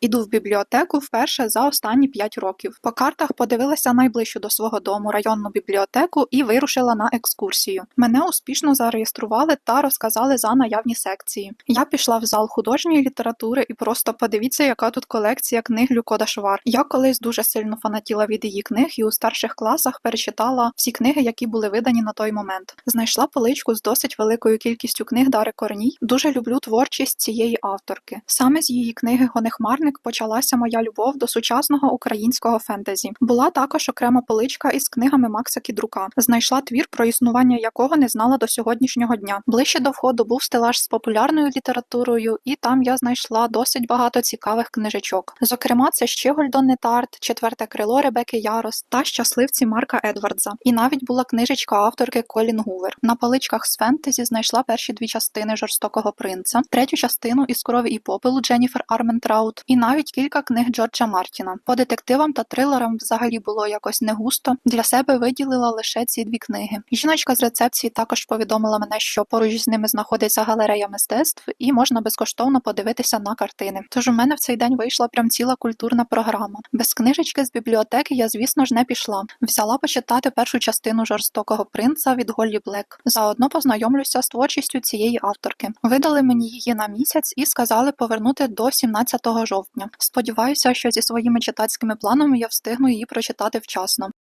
Іду в бібліотеку вперше за останні 5 років. По картах подивилася найближчу до свого дому районну бібліотеку і вирушила на екскурсію. Мене успішно зареєстрували та розказали за наявні секції. Я пішла в зал художньої літератури і просто подивіться, яка тут колекція книг Люкода Швар. Я колись дуже сильно фанатіла від її книг і у старших класах перечитала всі книги, які були видані на той момент. Знайшла поличку з досить великою кількістю книг Дари Корній. Дуже люблю творчість цієї авторки. Саме з її книги Гонехмарник почалася моя любов до сучасного українського фентезі. Була також окрема поличка із книгами Макса Кідрука. Знайшла твір, про існування якого не знала до сьогоднішнього дня. Ближче до входу був стелаж з популярною літературою, і там я знайшла досить багато цікавих книжечок. Зокрема, це Щеголь Донни Тарт, четверте крило Ребеки Ярос та щасливці Марка Едвардза. І навіть була книжечка авторки Колін Гувер. На поличках з фентезі знайшла перші дві частини жорстокого принца, третю частину із крові і попелу Дженніфер Арментраут, і навіть кілька книг Джорджа Мартіна. По детективам та трилерам взагалі було якось не густо. Для себе виділила лише ці дві книги. Жіночка з рецепції також повідомила мене, що поруч з ними знаходиться галерея мистецтв, і можна безкоштовно подивитися на картини. Тож у мене в цей день вийшла прям ціла культурна програма. Без книжечки з бібліотеки я, звісно ж, не пішла. Взяла почитати першу частину жорстокого принца від Голлі Блек. Заодно познайомлюся з творчістю цієї авторки. Видали мені її на місяць і сказали повернути до 17 жовтня. Сподіваюся, що зі своїми читацькими планами я встигну її прочитати вчасно.